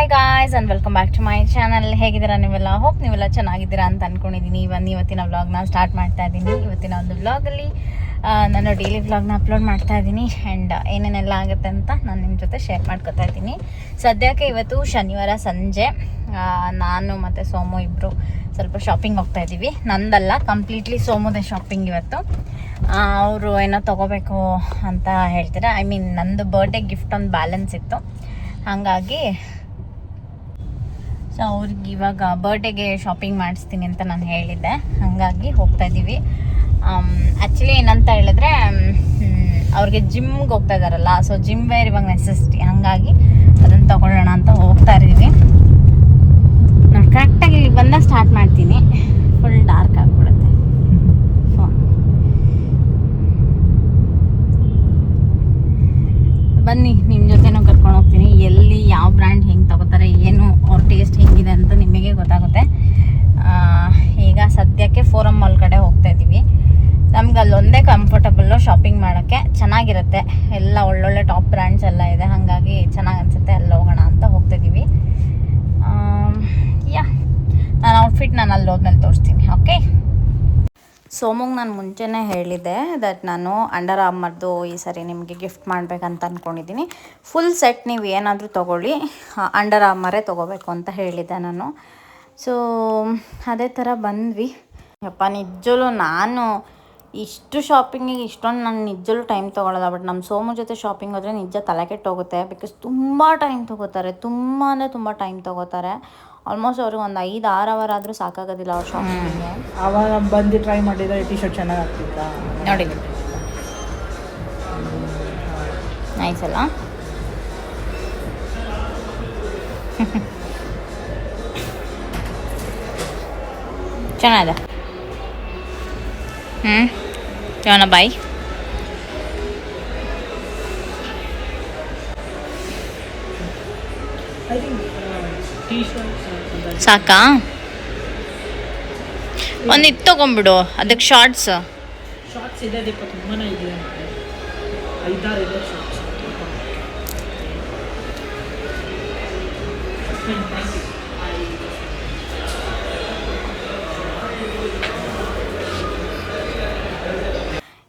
Hi guys and welcome back to my channel ಹೇಗಿದ್ದೀರಾ ನೀವೆಲ್ಲ? Hope ನೀವೆಲ್ಲ ಚೆನ್ನಾಗಿದ್ದೀರಾ ಅಂತ ಅಂದ್ಕೊಂಡಿದ್ದೀನಿ ಇವನ್ ಇವತ್ತಿನ ವ್ಲಾಗ್ನ ಸ್ಟಾರ್ಟ್ ಮಾಡ್ತಾ ಇದ್ದೀನಿ ಇವತ್ತಿನ ಒಂದು ವ್ಲಾಗಲ್ಲಿ ನಾನು ಡೈಲಿ ವ್ಲಾಗ್ನ ಅಪ್ಲೋಡ್ ಮಾಡ್ತಾ ಇದ್ದೀನಿ ಆ್ಯಂಡ್ ಏನೇನೆಲ್ಲ ಆಗುತ್ತೆ ಅಂತ ನಾನು ನಿಮ್ಮ ಜೊತೆ ಶೇರ್ ಮಾಡ್ಕೊತಾ ಇದ್ದೀನಿ ಸದ್ಯಕ್ಕೆ ಇವತ್ತು ಶನಿವಾರ ಸಂಜೆ. ನಾನು ಮತ್ತು ಸೋಮು ಇಬ್ಬರು ಸ್ವಲ್ಪ ಶಾಪಿಂಗ್ ಹೋಗ್ತಾ ಇದ್ದೀವಿ ನಂದಲ್ಲ ಕಂಪ್ಲೀಟ್ಲಿ ಸೋಮುದೇ ಶಾಪಿಂಗ್ ಇವತ್ತು. ಅವರು ಏನೋ ತೊಗೋಬೇಕು ಅಂತ ಹೇಳ್ತಾರೆ. ಐ ಮೀನ್ ನಂದು ಬರ್ಡೇ ಗಿಫ್ಟ್ ಒಂದು ಬ್ಯಾಲೆನ್ಸ್ ಇತ್ತು. ಹಾಗಾಗಿ ಸೊ ಅವ್ರಿಗೆ ಇವಾಗ ಬರ್ಡೇಗೆ ಶಾಪಿಂಗ್ ಮಾಡಿಸ್ತೀನಿ ಅಂತ ನಾನು ಹೇಳಿದ್ದೆ. ಹಾಗಾಗಿ ಹೋಗ್ತಾ ಇದ್ದೀವಿ ಆ್ಯಕ್ಚುಲಿ ಏನಂತ ಹೇಳಿದ್ರೆ ಮ್, ಅವ್ರಿಗೆ ಜಿಮ್ಗೆ ಹೋಗ್ತಾ ಇದ್ದಾರಲ್ಲ ಸೊ ಜಿಮ್ ವೇರ್ ಇವಾಗ ನೆಸೆಸಿಟಿ ಹಾಗಾಗಿ ಅದನ್ನು ತಗೊಳ್ಳೋಣ ಅಂತ ಹೋಗ್ತಾ ಇದ್ದೀವಿ. ನಾನು ಕರೆಕ್ಟಾಗಿ ಇಲ್ಲಿ ಬಂದಾಗ ಸ್ಟಾರ್ಟ್ ಮಾಡ್ತೀನಿ. ಫುಲ್ ಡಾರ್ಕ್ ಆಗಿಬಿಡುತ್ತೆ. ಬನ್ನಿ ನಿಮ್ಮ ಜೊತೆನೂ ಕರ್ಕೊಂಡು ಹೋಗ್ತೀನಿ. ಎಲ್ಲಿ ಯಾವ ಬ್ರ್ಯಾಂಡ್ ಹೆಂಗೆ ತಗೋತಾರೆ, ಏನು ಅವ್ರ ಟೇಸ್ಟ್ ಹೆಂಗಿದೆ ಅಂತ ನಿಮಗೆ ಗೊತ್ತಾಗುತ್ತೆ. ಈಗ ಸದ್ಯಕ್ಕೆ ಫೋರಮ್ ಮಾಲ್ ಕಡೆ ಹೋಗ್ತಾ ಇದ್ದೀವಿ. ನಮ್ಗೆ ಅಲ್ಲೊಂದೇ ಕಂಫರ್ಟಬಲ್ಲು ಶಾಪಿಂಗ್ ಮಾಡೋಕ್ಕೆ ಚೆನ್ನಾಗಿರುತ್ತೆ. ಎಲ್ಲ ಒಳ್ಳೊಳ್ಳೆ ಟಾಪ್ ಬ್ರ್ಯಾಂಡ್ಸ್ ಎಲ್ಲ ಇದೆ. ಹಾಗಾಗಿ ಚೆನ್ನಾಗಿ ಅನಿಸುತ್ತೆ ಅಲ್ಲಿ ಹೋಗೋಣ ಅಂತ ಹೋಗ್ತಾ ಇದ್ದೀವಿ. ಯಾ, ನಾನು ಔಟ್ಫಿಟ್ ನಾನು ಅಲ್ಲಿ ಹೋದ್ಮೇಲೆ ತೋರಿಸ್ತೀನಿ ಓಕೆ ಸೋಮಂಗೆ ನಾನು ಮುಂಚೆನೇ ಹೇಳಿದ್ದೆ ದಟ್ ನಾನು ಅಂಡರ್ ಆರ್ಮರ್ದು ಈ ಸರಿ ನಿಮಗೆ ಗಿಫ್ಟ್ ಮಾಡಬೇಕಂತ ಅಂದ್ಕೊಂಡಿದ್ದೀನಿ ಫುಲ್ ಸೆಟ್ ನೀವು ಏನಾದರೂ ತೊಗೊಳ್ಳಿ. ಅಂಡರ್ ಆರ್ಮರೇ ತೊಗೋಬೇಕು ಅಂತ ಹೇಳಿದ್ದೆ ನಾನು. ಸೊ ಅದೇ ಥರ ಬಂದ್ವಿ. ಯಪ್ಪ ನಿಜಲೂ ನಾನು ಇಷ್ಟು ಶಾಪಿಂಗಿಗೆ ಇಷ್ಟೊಂದು ನಾನು ನಿಜಲೂ ಟೈಮ್ ತೊಗೊಳ್ಳೋಲ್ಲ ಬಟ್ ನಮ್ಮ ಸೋಮು ಜೊತೆ ಶಾಪಿಂಗ್ ಹೋದರೆ ನಿಜ ತಲೆ ಕೆಟ್ಟೋಗುತ್ತೆ ಬಿಕಾಸ್ ತುಂಬ ಟೈಮ್ ತೊಗೋತಾರೆ, ತುಂಬ ಅಂದರೆ ತುಂಬ ಟೈಮ್ ತೊಗೋತಾರೆ. ಆಲ್ಮೋಸ್ಟ್ ಅವ್ರಿಗೆ ಒಂದು ಐದು ಆರು ಅವರ್ ಆದರೂ ಸಾಕಾಗೋದಿಲ್ಲ ಅವ್ರ ಶಾಪ್ ಅವಾಗ ಬಂದು ಟ್ರೈ ಮಾಡಿದ್ರೆ ಟಿ ಶರ್ಟ್ ಚೆನ್ನಾಗಿ ಆಗ್ತಿತ್ತಾ ನೋಡಿ ನೈಸ್ ಅಲ್ಲ? ಚೆನ್ನಾಗಿದೆ. ಹ್ಞೂ ಯೋನ ಬಾಯ್? ಐ ಥಿಂಕ್ ಸಾಕಾ? ಒಂದು ಇದು ತೊಗೊಂಬಿಡು ಅದಕ್ಕೆ ಶಾರ್ಟ್ಸ್ ಶಾರ್ಟ್ಸ್ ಇದೆ ದೀಪ ತುಂಬಾನೇ ಇದೆ ಮತ್ತೆ ಐದಾರು ಇದೆ ಶಾರ್ಟ್ಸ್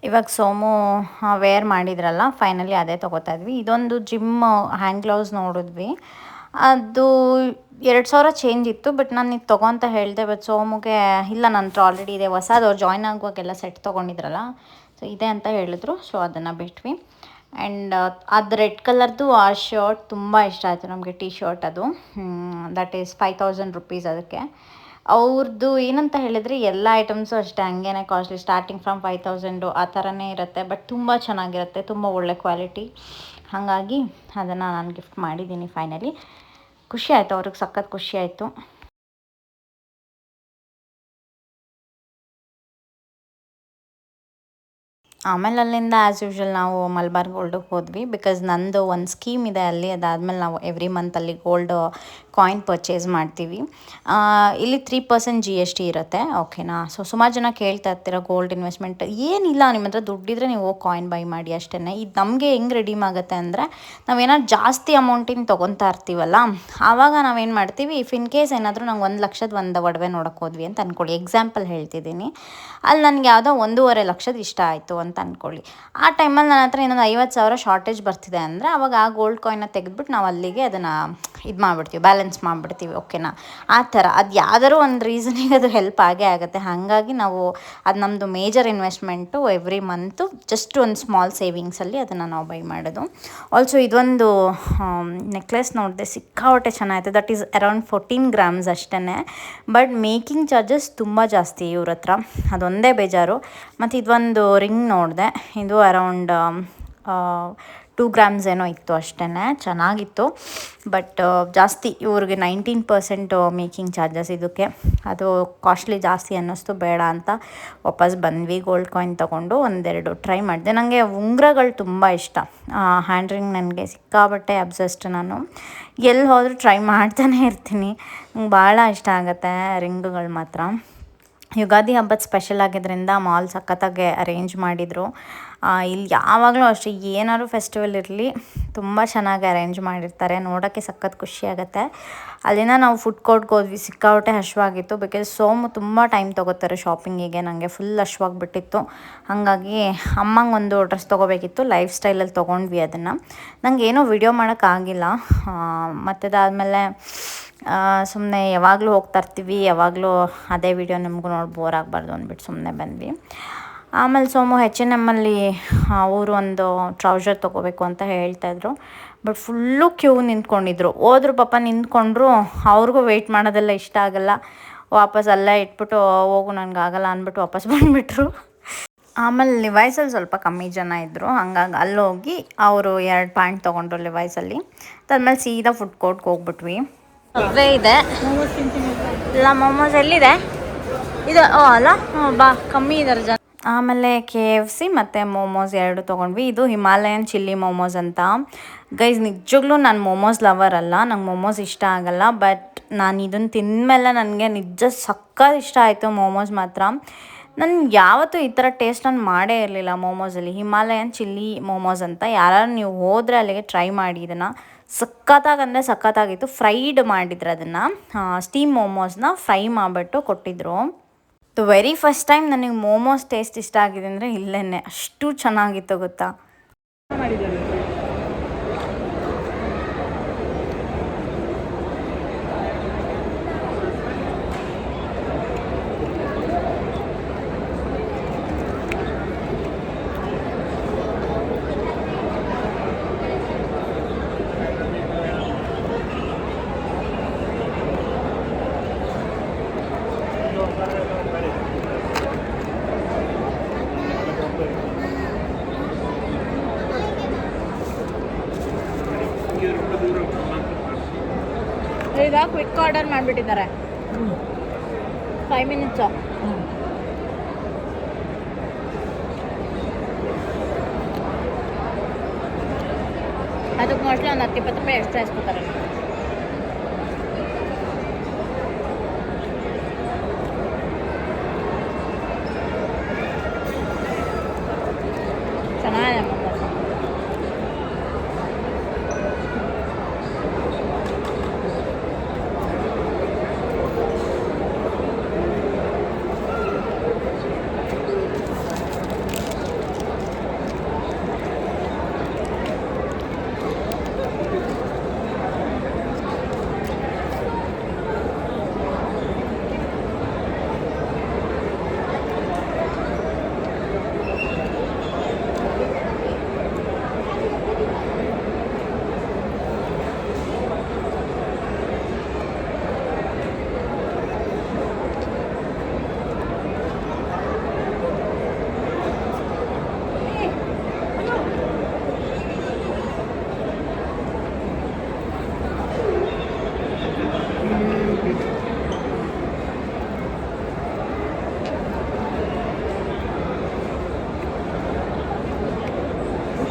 ಇವಾಗ ಸೋಮು ವೇರ್ ಮಾಡಿದ್ರಲ್ಲ ಫೈನಲಿ ಅದೇ ತೊಗೋತಾ ಇದ್ವಿ. ಇದೊಂದು ಜಿಮ್ ಹ್ಯಾಂಡ್ ಗ್ಲೌಸ್ ನೋಡಿದ್ವಿ. ಅದು ಎರಡು ಸಾವಿರ ಚೇಂಜ್ ಇತ್ತು ಬಟ್ ನಾನು ಇದು ತೊಗೋ ಅಂತ ಹೇಳಿದೆ ಬಟ್ ಸೋಮುಗೆ, ಇಲ್ಲ ನನ್ನ ಹತ್ರ ಆಲ್ರೆಡಿ ಇದೆ, ಹೊಸದವ್ರು ಜಾಯ್ನ್ ಆಗುವಾಗೆಲ್ಲ ಸೆಟ್ ತೊಗೊಂಡಿದ್ರಲ್ಲ ಸೊ ಇದೆ ಅಂತ ಹೇಳಿದ್ರು ಸೊ ಅದನ್ನು ಬಿಟ್ವಿ. ಆ್ಯಂಡ್ ಅದು ರೆಡ್ ಕಲರ್ದು ಆ ಶರ್ಟ್ ತುಂಬ ಇಷ್ಟ ಆಯಿತು ನಮಗೆ ಟಿ ಶರ್ಟ್ ಅದು that is five thousand rupees ಅದಕ್ಕೆ. ಅವ್ರದ್ದು ಏನಂತ ಹೇಳಿದರೆ, ಎಲ್ಲ ಐಟಮ್ಸು ಅಷ್ಟೇ, ಹಂಗೇನೆ costly starting from five thousand ಆ ಥರನೇ ಇರುತ್ತೆ ಬಟ್ ತುಂಬ ಚೆನ್ನಾಗಿರುತ್ತೆ, ತುಂಬ ಒಳ್ಳೆ ಕ್ವಾಲಿಟಿ ಹಾಗಾಗಿ ಅದನ್ನು ನಾನು ಗಿಫ್ಟ್ ಮಾಡಿದ್ದೀನಿ ಫೈನಲಿ ಖುಷಿ ಆಯಿತು ಅವ್ರಿಗೆ ಸಖತ್ ಖುಷಿ ಆಯಿತು. ಆಮೇಲೆ ಅಲ್ಲಿಂದ ಆ್ಯಸ್ ಯೂಶ್ವಲ್ ನಾವು ಮಲ್ಬಾರ್ ಗೋಲ್ಡಿಗೆ ಹೋದ್ವಿ ಬಿಕಾಸ್ ನಂದು ಒಂದು ಸ್ಕೀಮ್ ಇದೆ ಅಲ್ಲಿ, ಅದಾದಮೇಲೆ ನಾವು ಎವ್ರಿ ಮಂತ್ ಅಲ್ಲಿ ಗೋಲ್ಡ್ ಕಾಯಿನ್ ಪರ್ಚೇಸ್ ಮಾಡ್ತೀವಿ. ಇಲ್ಲಿ three percent G S T ಇರುತ್ತೆ ಓಕೆನಾ ಸೊ ಸುಮಾರು ಜನ ಕೇಳ್ತಾ ಇರ್ತೀರ ಗೋಲ್ಡ್ ಇನ್ವೆಸ್ಟ್ಮೆಂಟ್ ಏನಿಲ್ಲ ನಿಮ್ಮ ಹತ್ರ ದುಡ್ಡಿದ್ರೆ ನೀವು ಕಾಯಿನ್ ಬೈ ಮಾಡಿ ಅಷ್ಟೇ ಇದು ನಮಗೆ ಹೆಂಗೆ ರೆಡೀಮ್ ಆಗುತ್ತೆ ಅಂದರೆ ನಾವೇನಾದ್ರು ಜಾಸ್ತಿ ಅಮೌಂಟಿನ ತೊಗೊತಾ ಇರ್ತೀವಲ್ಲ, ಆವಾಗ ನಾವೇನು ಮಾಡ್ತೀವಿ ಇಫ್ ಇನ್ ಕೇಸ್ ಏನಾದರೂ ನಂಗೆ ಒಂದು ಲಕ್ಷದ ಒಂದು ಒಡವೆ ನೋಡೋಕೆ ಹೋದ್ವಿ ಅಂತ ಅಂದ್ಕೊಳ್ಳಿ ಎಕ್ಸಾಂಪಲ್ ಹೇಳ್ತಿದ್ದೀನಿ. ಅಲ್ಲಿ ನನಗೆ ಯಾವುದೋ ಒಂದೂವರೆ ಲಕ್ಷದ ಇಷ್ಟ ಆಯಿತು. ಅಂತ ಅಂದ್ಕೊಳ್ಳಿ ಆ ಟೈಮಲ್ಲಿ ನನ್ನ ಹತ್ರ ಇನ್ನೊಂದು ಐವತ್ತು ಸಾವಿರ ಶಾರ್ಟೇಜ್ ಬರ್ತಿದೆ ಅಂದರೆ ಅವಾಗ ಆ ಗೋಲ್ಡ್ ಕಾಯಿನ್ನ ತೆಗೆದ್ಬಿಟ್ಟು ನಾವು ಅಲ್ಲಿಗೆ ಅದನ್ನು ಇದು ಮಾಡಿಬಿಡ್ತೀವಿ ಬ್ಯಾಲೆನ್ಸ್ ಮಾಡಿಬಿಡ್ತೀವಿ ಓಕೆನಾ ಆ ಥರ. ಅದು ಯಾವ್ದಾದ್ರು ಒಂದು ರೀಸನಿಗೆ ಅದು ಹೆಲ್ಪ್ ಆಗೇ ಆಗುತ್ತೆ. ಹಾಗಾಗಿ ನಾವು ಅದು ನಮ್ಮದು major investment every month just ಒಂದು ಸ್ಮಾಲ್ ಸೇವಿಂಗ್ಸಲ್ಲಿ ಅದನ್ನು ನಾವು ಬೈ ಮಾಡೋದು. ಆಲ್ಸೋ ಇದೊಂದು ನೆಕ್ಲೆಸ್ ನೋಡಿದೆ ಸಿಕ್ಕಾಪಟ್ಟೆ ಚೆನ್ನಾಗಿದೆ that is around fourteen grams ಅಷ್ಟೇ ಬಟ್ ಮೇಕಿಂಗ್ ಚಾರ್ಜಸ್ ತುಂಬ ಜಾಸ್ತಿ ಇವ್ರ ಹತ್ರ. ಅದೊಂದೇ ಬೇಜಾರು. ಮತ್ತು ಇದೊಂದು ರಿಂಗ್ ನೋಡಿದೆ. ಇದು ಅರೌಂಡ್ ಟೂ ಗ್ರಾಮ್ಸ್ ಏನೋ ಇತ್ತು ಅಷ್ಟೇ ಚೆನ್ನಾಗಿತ್ತು. ಬಟ್ ಜಾಸ್ತಿ ಇವ್ರಿಗೆ ನೈನ್ಟೀನ್ ಪರ್ಸೆಂಟ್ ಮೇಕಿಂಗ್ ಚಾರ್ಜಸ್ ಇದಕ್ಕೆ. ಅದು ಕಾಸ್ಟ್ಲಿ ಜಾಸ್ತಿ ಅನ್ನಿಸ್ತು. ಬೇಡ ಅಂತ ವಾಪಸ್ ಬಂದ್ವಿ. ಗೋಲ್ಡ್ ಕಾಯಿನ್ ತೊಗೊಂಡು ಒಂದೆರಡು ಟ್ರೈ ಮಾಡಿದೆ. ನನಗೆ ಉಂಗುರಗಳು ತುಂಬ ಇಷ್ಟ. ಹ್ಯಾಂಡ್ ರಿಂಗ್ ನನಗೆ ಸಿಕ್ಕಾಬಟ್ಟೆ ಅಬ್ಸೆಸ್ಟ್ ನಾನು. ಎಲ್ಲಿ ಹೋದರೂ ಟ್ರೈ ಮಾಡ್ತಾನೆ ಇರ್ತೀನಿ. ಭಾಳ ಇಷ್ಟ ಆಗುತ್ತೆ ರಿಂಗ್ಗಳು ಮಾತ್ರ. ಯುಗಾದಿ ಹಬ್ಬದ ಸ್ಪೆಷಲ್ ಆಗಿದ್ದರಿಂದ ಮಾಲ್ ಸಖತ್ತಾಗಿ ಅರೇಂಜ್ ಮಾಡಿದರು. ಇಲ್ಲಿ ಯಾವಾಗಲೂ ಅಷ್ಟೇ, ಏನಾದ್ರು ಫೆಸ್ಟಿವಲ್ ಇರಲಿ ತುಂಬ ಚೆನ್ನಾಗಿ ಅರೇಂಜ್ ಮಾಡಿರ್ತಾರೆ, ನೋಡೋಕ್ಕೆ ಸಖತ್ ಖುಷಿ ಆಗುತ್ತೆ. ಅಲ್ಲಿಂದ ನಾವು ಫುಡ್ ಕೋರ್ಟ್ಗೆ ಹೋದ್ವಿ, ಸಿಕ್ಕಾಪಟ್ಟೆ ಹಶ್ವಾಗಿತ್ತು ಬಿಕಾಸ್ ಸೋಮು ತುಂಬ ಟೈಮ್ ತೊಗೋತಾರೆ ಶಾಪಿಂಗಿಗೆ ನನಗೆ ಫುಲ್ ಹಶ್ವಾಗಿಬಿಟ್ಟಿತ್ತು. ಹಾಗಾಗಿ ಅಮ್ಮಂಗೆ ಒಂದು ಡ್ರೆಸ್ ತೊಗೋಬೇಕಿತ್ತು ಲೈಫ್ ಸ್ಟೈಲಲ್ಲಿ ತೊಗೊಂಡ್ವಿ ಅದನ್ನು. ನಂಗೆ ಏನೂ ವಿಡಿಯೋ ಮಾಡೋಕ್ಕಾಗಿಲ್ಲ ಮತ್ತದಾದಮೇಲೆ ಸುಮ್ಮನೆ ಯಾವಾಗಲೂ ಹೋಗ್ತಾ ಇರ್ತೀವಿ, ಯಾವಾಗಲೂ ಅದೇ ವಿಡಿಯೋ ನಿಮಗೂ ನೋಡಿ ಬೋರ್ ಆಗಬಾರ್ದು ಅಂದ್ಬಿಟ್ಟು ಸುಮ್ಮನೆ ಬಂದ್ವಿ. ಆಮೇಲೆ ಸೋಮು ಹೆಚ್ ಎನ್ ಎಮ್ಮಲ್ಲಿ ಅವರು ಒಂದು ಟ್ರೌಸರ್ ತೊಗೋಬೇಕು ಅಂತ ಹೇಳ್ತಾಯಿದ್ರು ಬಟ್ ಫುಲ್ಲು ಕ್ಯೂ ನಿಂತ್ಕೊಂಡಿದ್ರು. ಹೋದ್ರು ಪಾಪ ನಿಂತ್ಕೊಂಡ್ರು, ಅವ್ರಿಗೂ ವೆಯ್ಟ್ ಮಾಡೋದೆಲ್ಲ ಇಷ್ಟ ಆಗಲ್ಲ. ವಾಪಸ್ ಅಲ್ಲೇ ಇಟ್ಬಿಟ್ಟು, ಹೋಗು ನನಗೆ ಆಗಲ್ಲ ಅಂದ್ಬಿಟ್ಟು ವಾಪಸ್ ಬಂದುಬಿಟ್ರು. ಆಮೇಲೆ ಲಿವೈಸಲ್ಲಿ ಸ್ವಲ್ಪ ಕಮ್ಮಿ ಜನ ಇದ್ದರು ಹಂಗಾಗಿ ಅಲ್ಲೋಗಿ ಅವರು ಎರಡು ಪ್ಯಾಂಟ್ ತೊಗೊಂಡ್ರು ಲಿವೈಸಲ್ಲಿ ಅದಾದ್ಮೇಲೆ ಸೀದಾ ಫುಡ್ ಕೋರ್ಟ್ಗೆ ಹೋಗ್ಬಿಟ್ವಿ. ಅದೇ ಇದೆ. ಇಲ್ಲ ಮೊಮೋಸ್ ಎಲ್ಲಿದೆ? ಇದು, ಓ, ಅಲ್ಲ? ಹ್ಞೂ ಬಾ, ಕಮ್ಮಿ ಇದ್ದಾರೆ ಜನ ಆಮೇಲೆ ಕೆ ಎಫ್ ಸಿ ಮತ್ತು ಮೋಮೋಸ್ ಎರಡು ತೊಗೊಂಡ್ವಿ. ಇದು ಹಿಮಾಲಯನ್ ಚಿಲ್ಲಿ ಮೋಮೋಸ್ ಅಂತ. ಗೈಸ್ ನಿಜಗ್ಲೂ ನಾನು ಮೋಮೋಸ್ ಲವರ್ ಅಲ್ಲ. ನಂಗೆ ಮೋಮೋಸ್ ಇಷ್ಟ ಆಗಲ್ಲ. ಬಟ್ ನಾನು ಇದನ್ನು ತಿಂದಮೇಲೆ ನನಗೆ ನಿಜ ಸಕ್ಕತ್ ಇಷ್ಟ ಆಯಿತು ಮೋಮೋಸ್ ಮಾತ್ರ. ನಾನು ಯಾವತ್ತೂ ಈ ಥರ ಟೇಸ್ಟ್ ನಾನು ಮಾಡೇ ಇರಲಿಲ್ಲ ಮೋಮೋಸಲ್ಲಿ ಹಿಮಾಲಯನ್ ಚಿಲ್ಲಿ ಮೋಮೋಸ್ ಅಂತ. ಯಾರು ನೀವು ಹೋದರೆ ಅಲ್ಲಿಗೆ ಟ್ರೈ ಮಾಡಿ ಇದನ್ನು. ಸಖತ್ತಾಗಿ ಅಂದರೆ ಸಖತ್ತಾಗಿತ್ತು. ಫ್ರೈಡ್ ಮಾಡಿದ್ರು ಅದನ್ನು. ಸ್ಟೀಮ್ ಮೋಮೋಸ್ನ ಫ್ರೈ ಮಾಡಿಬಿಟ್ಟು ಕೊಟ್ಟಿದ್ರು. ದ ವೆರಿ ಫಸ್ಟ್ ಟೈಮ್ ನನಗೆ ಮೋಮೋಸ್ ಟೇಸ್ಟ್ ಇಷ್ಟ ಆಗಿದೆ ಅಂದರೆ ಇಲ್ಲೇ ಅಷ್ಟು ಚೆನ್ನಾಗಿತ್ತು ಗೊತ್ತಾ? ಈಗ ಕ್ವಿಕ್ ಆರ್ಡರ್ ಮಾಡಿಬಿಟ್ಟಿದ್ದಾರೆ. ಫೈವ್ ಮಿನಿಟ್ಸು ಅದಕ್ಕೆ ಮೋಸ್ಟ್ಲಿ ಒಂದು ಹತ್ತು ಇಪ್ಪತ್ತು ರೂಪಾಯಿ ಎಕ್ಸ್ಟ್ರಾ ಇಸ್ಕೊತಾರೆ.